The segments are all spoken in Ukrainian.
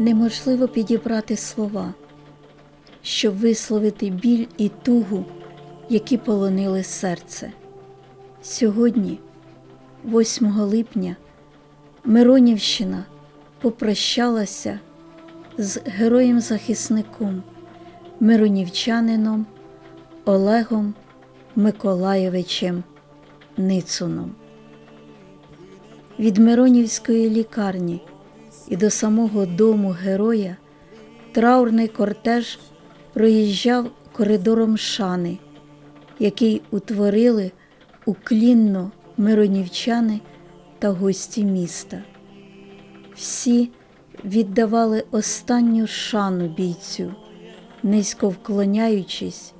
Неможливо підібрати слова, щоб висловити біль і тугу, які полонили серце. Сьогодні, 8 липня, Миронівщина попрощалася з героєм-захисником, миронівчанином Олегом Миколаєвичем Ницуном. Від Миронівської лікарні і до самого дому героя траурний кортеж проїжджав коридором шани, який утворили уклінно миронівчани та гості міста. Всі віддавали останню шану бійцю, низько вклоняючись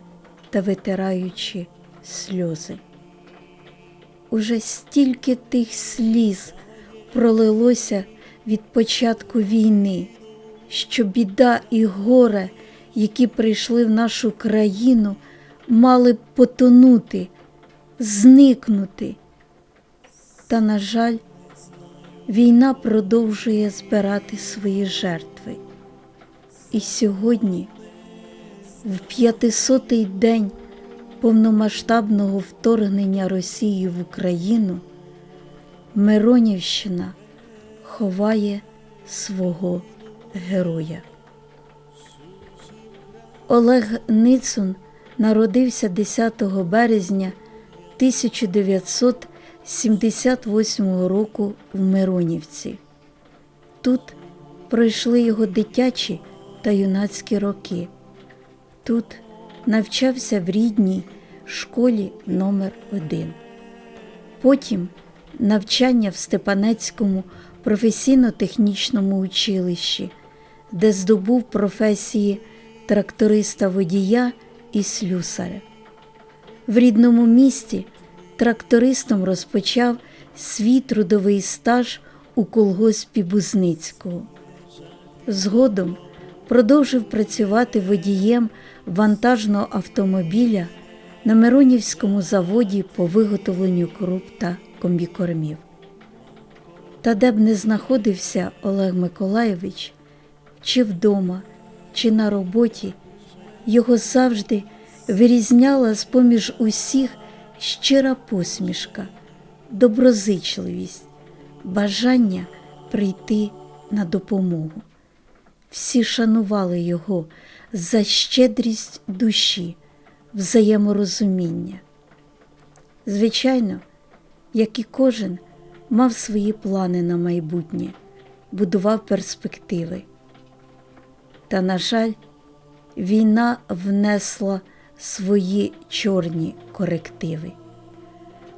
та витираючи сльози. Уже стільки тих сліз пролилося від початку війни, що біда і горе, які прийшли в нашу країну, мали б потонути, зникнути. Та, на жаль, війна продовжує збирати свої жертви. І сьогодні, в п'ятисотий день повномасштабного вторгнення Росії в Україну, Миронівщина ховає свого героя. Олег Ницун народився 10 березня 1978 року в Миронівці. Тут пройшли його дитячі та юнацькі роки. Тут навчався в рідній школі номер 1 Потім навчання в Степанецькому професійно-технічному училищі, де здобув професії тракториста водія і слюсаря. В рідному місті трактористом розпочав свій трудовий стаж у колгоспі Бузницького. Згодом продовжив працювати водієм вантажного автомобіля на Миронівському заводі по виготовленню круп та комбікормів. Та де б не знаходився Олег Миколаєвич, чи вдома, чи на роботі, його завжди вирізняла з поміж усіх щира посмішка, доброзичливість, бажання прийти на допомогу. Всі шанували його за щедрість душі, взаєморозуміння. Звичайно, як і кожен мав свої плани на майбутнє, будував перспективи. Та, на жаль, війна внесла свої чорні корективи.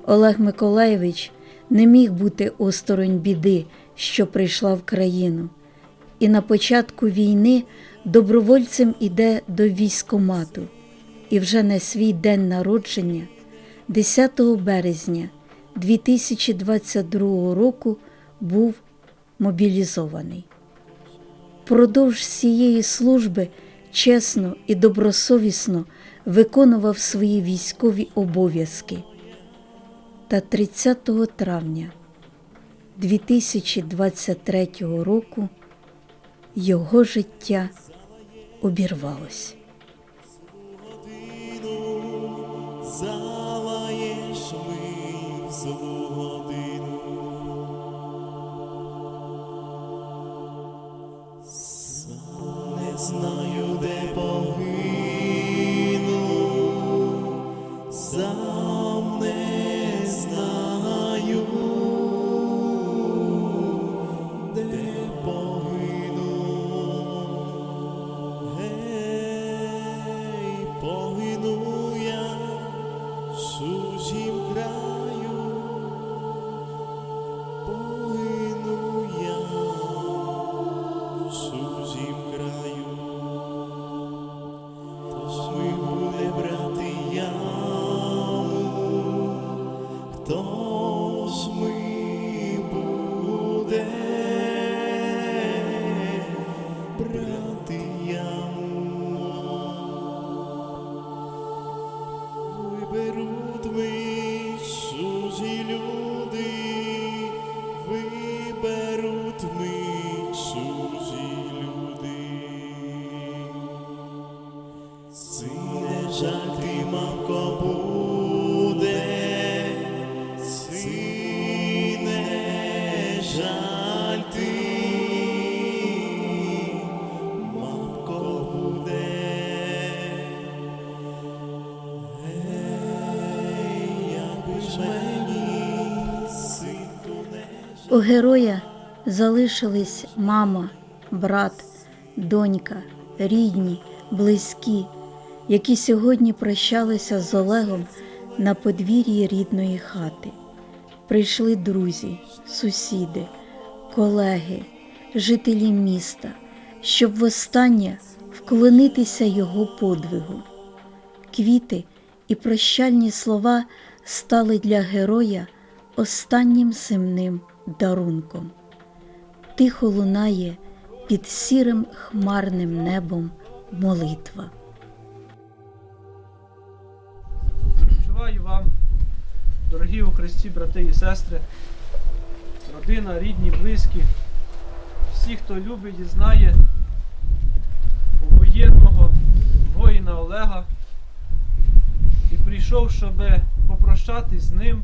Олег Миколаєвич не міг бути осторонь біди, що прийшла в країну, і на початку війни добровольцем іде до військомату, і вже на свій день народження, 10 березня 2022 року, був мобілізований. Продовж всієї служби чесно і добросовісно виконував свої військові обов'язки. Та 30 травня 2023 року його життя обірвалось. У героя залишились мама, брат, донька, рідні, близькі, які сьогодні прощалися з Олегом на подвір'ї рідної хати. Прийшли друзі, сусіди, колеги, жителі міста, щоб востаннє вклонитися його подвигу. Квіти і прощальні слова стали для героя останнім земним дарунком. Тихо лунає під сірим хмарним небом молитва. Співчуваю вам, дорогі у Христі, брати і сестри, родина, рідні, близькі, всі, хто любить і знає воєнного воїна Олега і прийшов, щоб попрощатись з ним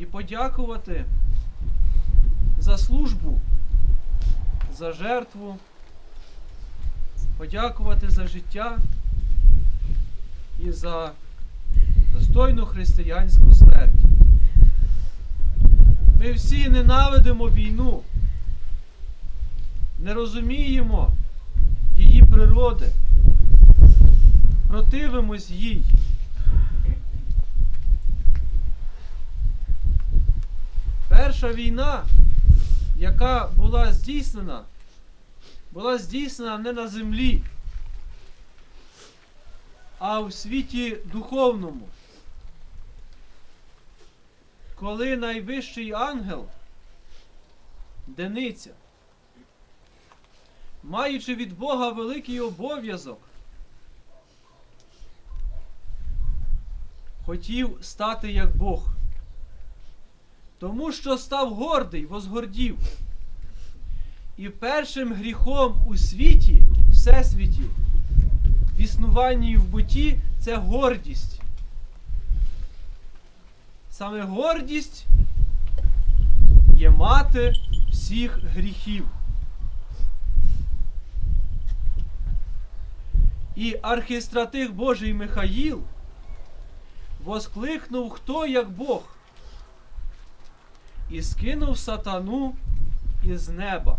і подякувати за службу, за жертву, подякувати за життя і за достойну християнську смерть. Ми всі ненавидимо війну, не розуміємо її природи, противимось їй. Перша війна, яка була здійснена, була здійснена не на землі, а у світі духовному. Коли найвищий ангел, Дениця, маючи від Бога великий обов'язок, хотів стати як Бог. Тому що став гордий, возгордів. І першим гріхом у світі, всесвіті, в існуванні і в буті це гордість. Саме гордість є мати всіх гріхів. І архістратих Божий Михаїл воскликнув хто як Бог і скинув сатану із неба.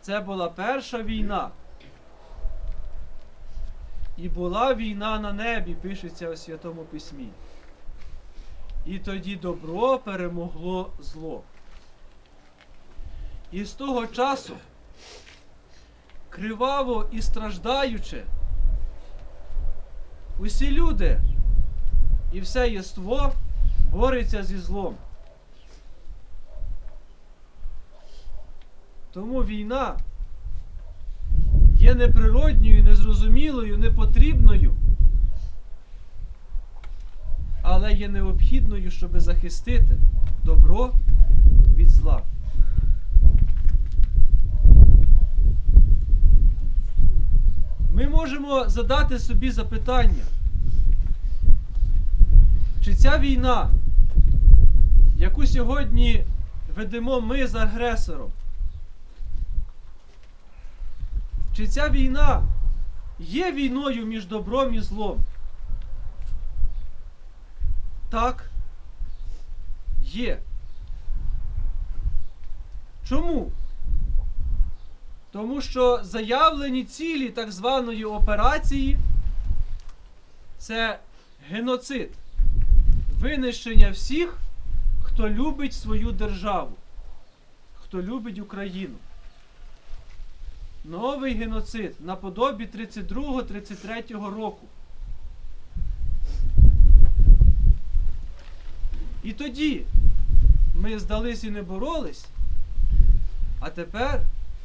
Це була перша війна. І була війна на небі, пишеться у Святому Письмі. І тоді добро перемогло зло. І з того часу, криваво і страждаючи, усі люди і все єство бореться зі злом. Тому війна є неприродньою, незрозумілою, непотрібною, але є необхідною, щоб захистити добро від зла. Ми можемо задати собі запитання, чи ця війна, яку сьогодні ведемо ми з агресором, чи ця війна є війною між добром і злом? Так, є. Чому? Тому що заявлені цілі так званої операції це геноцид, винищення всіх, хто любить свою державу, хто любить Україну. Новий геноцид наподобі 32-33 року. І тоді ми здались і не боролись, а тепер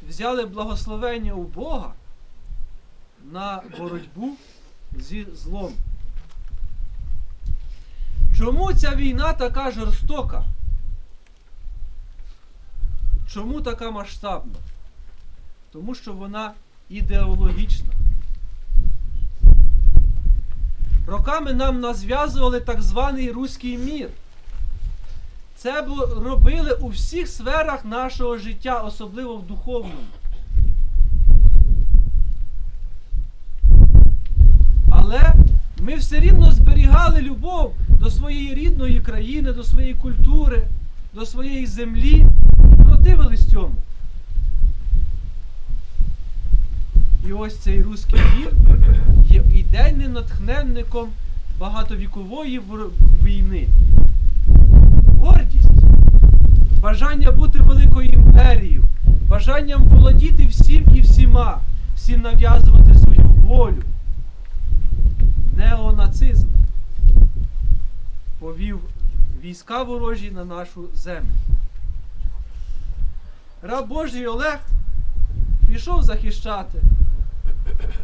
взяли благословення у Бога на боротьбу зі злом. Чому ця війна така жорстока? Чому така масштабна? Тому що вона ідеологічна. Роками нам нав'язували так званий руський мір. Це робили у всіх сферах нашого життя, особливо в духовному. Але Ми все рівно зберігали любов до своєї рідної країни, до своєї культури, до своєї землі і противились цьому. І ось цей руський мір є ідейним натхненником багатовікової війни. Гордість, бажання бути великою імперією, бажанням володіти всім і всіма, всім нав'язувати свою волю. Неонацизм повів війська ворожі на нашу землю. Раб Божий Олег пішов захищати,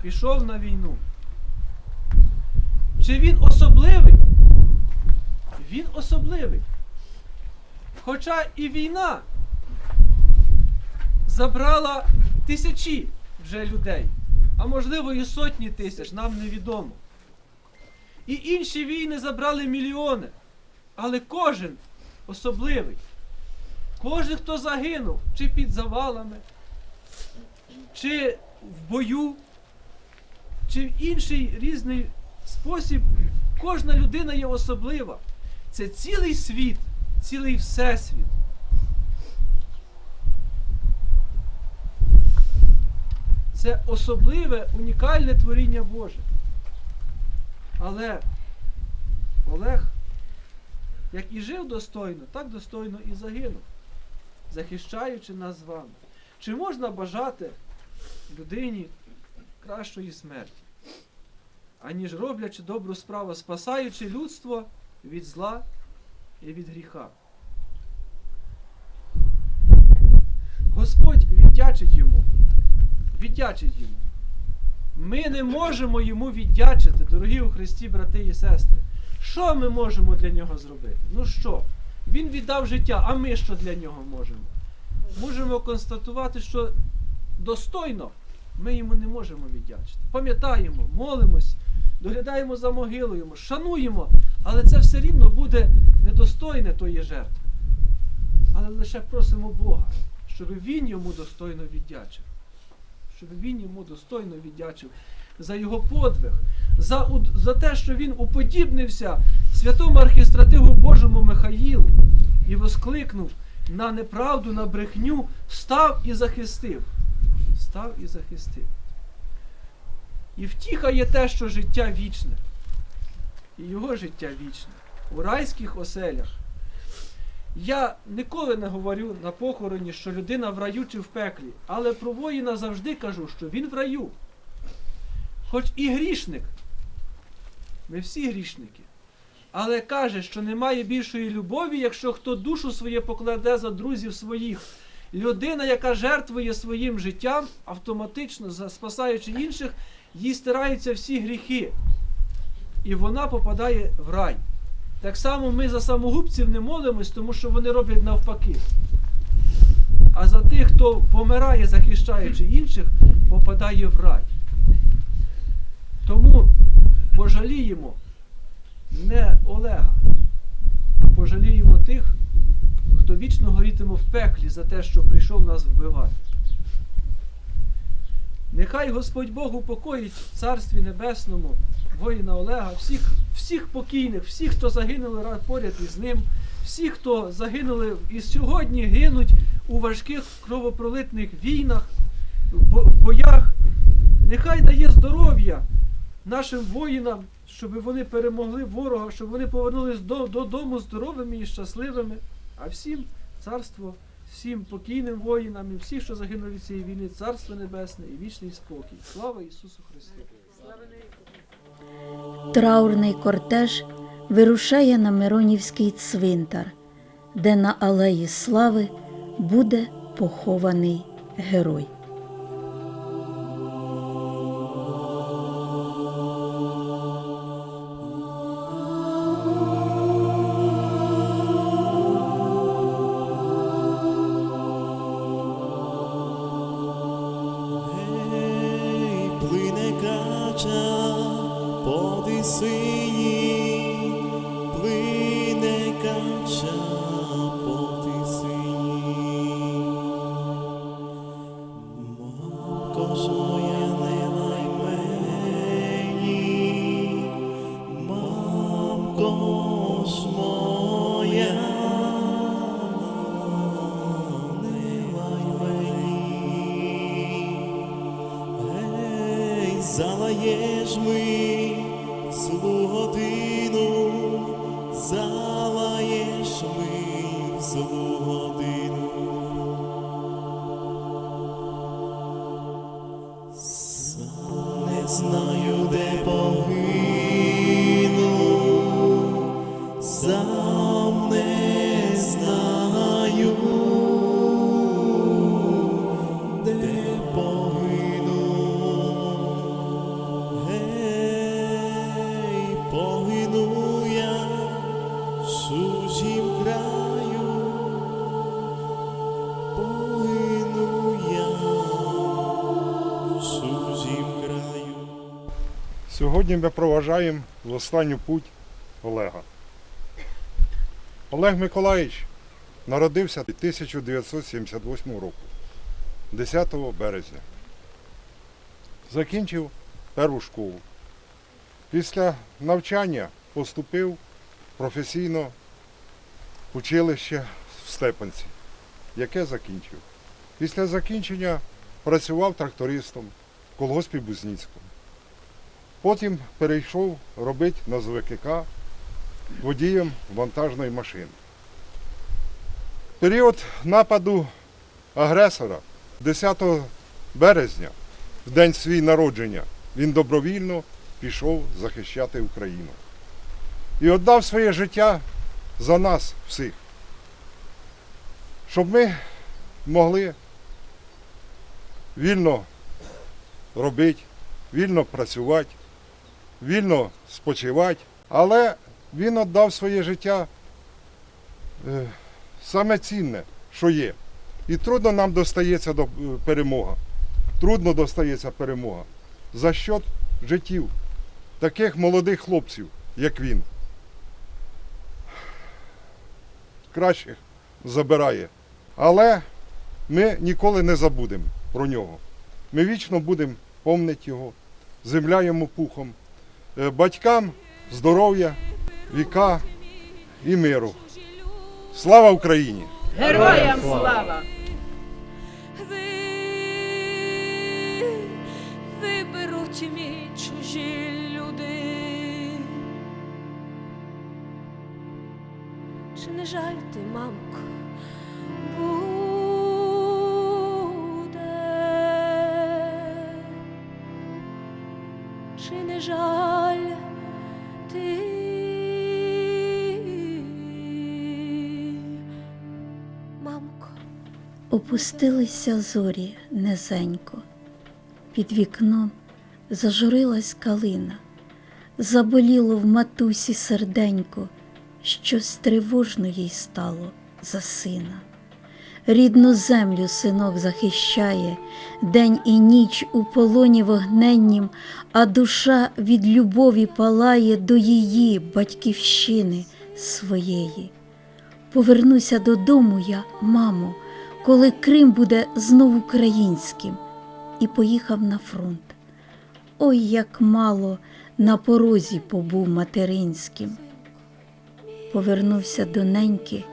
пішов на війну. Чи він особливий? Він особливий. Хоча і війна забрала тисячі вже людей, а можливо і сотні тисяч, нам невідомо. І інші війни забрали мільйони. Але кожен особливий. Кожен, хто загинув, чи під завалами, чи в бою, чи в інший різний спосіб, кожна людина є особлива. Це цілий світ, цілий всесвіт. Це особливе, унікальне творіння Боже. Але Олег, як і жив достойно, так достойно і загинув, захищаючи нас з вами. Чи можна бажати людині кращої смерті, аніж роблячи добру справу, спасаючи людство від зла і від гріха? Господь віддячить йому. Віддячить йому. Ми не можемо йому віддячити, дорогі у Христі, брати і сестри. Що ми можемо для нього зробити? Ну що? Він віддав життя, а ми що для нього можемо? Можемо констатувати, що достойно ми йому не можемо віддячити. Пам'ятаємо, молимось, доглядаємо за могилою, шануємо, але це все рівно буде недостойне тої жертви. Але лише просимо Бога, щоб він йому достойно віддячив щоб він йому достойно віддячив за його подвиг, за, за те, що він уподібнився святому архістратигу Божому Михаїлу і воскликнув на неправду, на брехню, встав і захистив. Встав і захистив. І втіха є те, що життя вічне. І його життя вічне у райських оселях. Я ніколи не говорю на похороні, що людина в раю чи в пеклі, але про воїна завжди кажу, що він в раю. Хоч і грішник, ми всі грішники, але каже, що немає більшої любові, якщо хто душу своє покладе за друзів своїх. Людина, яка жертвує своїм життям, автоматично спасаючи інших, їй стираються всі гріхи. І вона попадає в рай. Так само ми за самогубців не молимось, тому що вони роблять навпаки. А за тих, хто помирає, захищаючи інших, попадає в рай. Тому пожаліємо не Олега, а пожаліємо тих, хто вічно горітиме в пеклі за те, що прийшов нас вбивати. Нехай Господь Бог упокоїть в Царстві Небесному воїна Олега, всіх, всіх покійних, всіх, хто загинули поряд із ним, всіх, хто загинули і сьогодні гинуть у важких кровопролитних війнах, в боях. Нехай дає здоров'я нашим воїнам, щоб вони перемогли ворога, щоб вони повернулись до- додому здоровими і щасливими. А всім царство, всім покійним воїнам і всіх, що загинули від цієї війни, царство небесне і вічний спокій. Слава Ісусу Христу! Траурний кортеж вирушає на Миронівський цвинтар, де на алеї слави буде похований герой. Залаєш ми в годину, залаєш ми в злу годину. Не знаю, де погину, Сьогодні ми проважаємо в останню путь Олега. Олег Миколаївич народився 1978 року, 10 березня. Закінчив першу школу. Після навчання поступив професійно в училище в Степанці, яке закінчив. Після закінчення працював трактористом в колгоспі Бузніцькому. Потім перейшов робити на ЗВКК водієм вантажної машини. Період нападу агресора 10 березня, в день свій народження, він добровільно пішов захищати Україну. І віддав своє життя за нас всіх, щоб ми могли вільно робити, вільно працювати, вільно спочивати, але він віддав своє життя е, саме цінне, що є. І трудно нам достається до е, перемога. Трудно достається перемога за счет життів таких молодих хлопців, як він. Кращих забирає. Але ми ніколи не забудемо про нього. Ми вічно будемо помнити його, земля йому пухом, батькам здоров'я, віка і миру. Слава Україні! Героям слава! Виберуть мій чужі люди. Чи не жаль ти, мамко, Чи не жаль ти? Мамко. Опустилися зорі низенько, під вікном зажурилась калина, заболіло в матусі серденько, щось тривожно їй стало за сина. Рідну землю синок захищає, день і ніч у полоні вогненнім, а душа від любові палає до її батьківщини своєї. Повернуся додому я, мамо, коли Крим буде знов українським, і поїхав на фронт. Ой, як мало на порозі побув материнським. Повернувся до неньки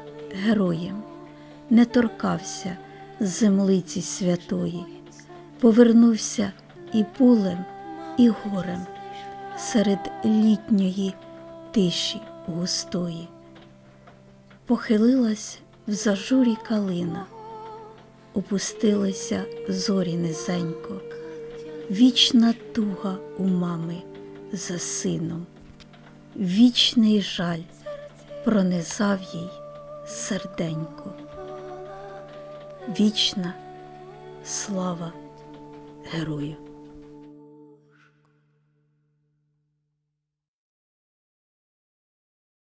героєм, не торкався землиці святої, повернувся і полем, і горем серед літньої тиші густої. Похилилась в зажурі калина, опустилися зорі низенько, вічна туга у мами за сином, вічний жаль пронизав їй серденько, вічна слава герою.